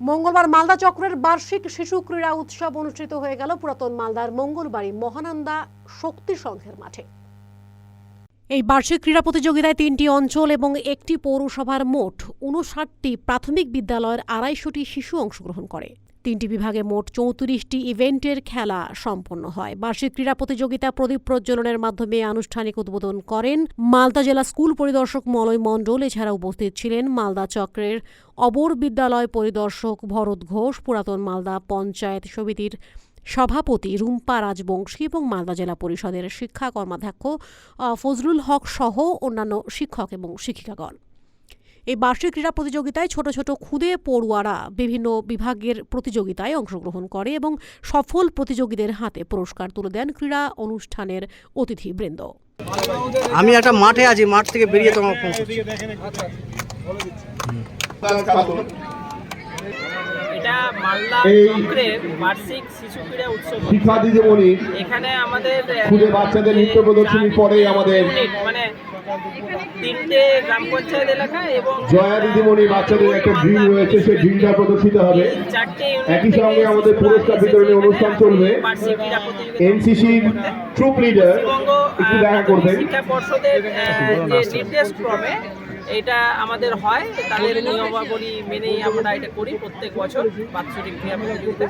মঙ্গলবার মালদা চক্রের বার্ষিক শিশু ক্রীড়া উৎসব অনুষ্ঠিত হয়ে গেল পুরাতন মালদার মঙ্গলবাড়ি মহানন্দা শক্তি সংঘের মাঠে। এই বার্ষিক ক্রীড়া প্রতিযোগিতায় তিনটি অঞ্চল এবং একটি পৌরসভার মোট উনষাটটি প্রাথমিক বিদ্যালয়ের আড়াইশোটি শিশু অংশগ্রহণ করে। তিনটি বিভাগে মোট চৌত্রিশটি ইভেন্টের খেলা সম্পন্ন হয়। বার্ষিক ক্রীড়া প্রতিযোগিতা প্রদীপ প্রজ্বলনের মাধ্যমে আনুষ্ঠানিক উদ্বোধন করেন মালদা জেলা স্কুল পরিদর্শক মলয় মণ্ডল। এছাড়া উপস্থিত ছিলেন মালদা চক্রের অবর বিদ্যালয় পরিদর্শক ভরত ঘোষ, পুরাতন মালদা পঞ্চায়েত সমিতির সভাপতি রুম্পা রাজবংশী এবং মালদা জেলা পরিষদের শিক্ষা কর্মাধ্যক্ষ ফজলুল হক সহ অন্যান্য শিক্ষক এবং শিক্ষিকাগণ। এই বার্ষিক ক্রীড়া প্রতিযোগিতায় ছোট ছোট খুদে পড়ুয়ারা বিভিন্ন বিভাগের প্রতিযোগিতায় অংশগ্রহণ করে এবং সফল প্রতিযোগীদের হাতে পুরস্কার তুলে দেন ক্রীড়া অনুষ্ঠানের অতিথিবৃন্দ। আমি একটা মাঠে আছি, মাঠ থেকে বেরিয়ে তোমার ফোন করছি। এটা মালদা এই চক্রের বার্ষিক শিশু ক্রীড়া উৎসব শিক্ষা দিদিমণি এখানে আমাদের খুদে বাচ্চাদের নৃত্য প্রদর্শনীর চার পরেই আমাদের। মানে তিনটে গ্রাম পঞ্চায়েত এলাকা এবং জয়া দিদিমণি বাচ্চাদের একটা ড্রিল রয়েছে সেই ড্রিলটা প্রদর্শিত হবে। একই সঙ্গে আমাদের শিশুরা পুরস্কার এসেছে। বিতরণী অনুষ্ঠান চলবে। বার্ষিক ক্রীড়া প্রতিযোগিতা এনসিসির ট্রুপ লিডার একটু দেখা করবেন। শিক্ষা পর্ষদের যে নির্দেশ ক্রমে এটা আমাদের হয় তাদের নিয়মাবলী মেনেই আমরা এটা করি প্রত্যেক বছর বাৎসরিক ক্রিয়া প্রতিযোগিতা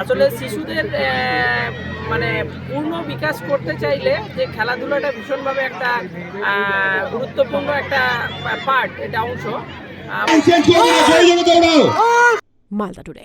আসলে শিশুদের মানে পূর্ণ বিকাশ করতে চাইলে যে খেলাধুলাটা ভীষণভাবে একটা গুরুত্বপূর্ণ একটা পার্ট এটা অংশ। মালদা টুডে।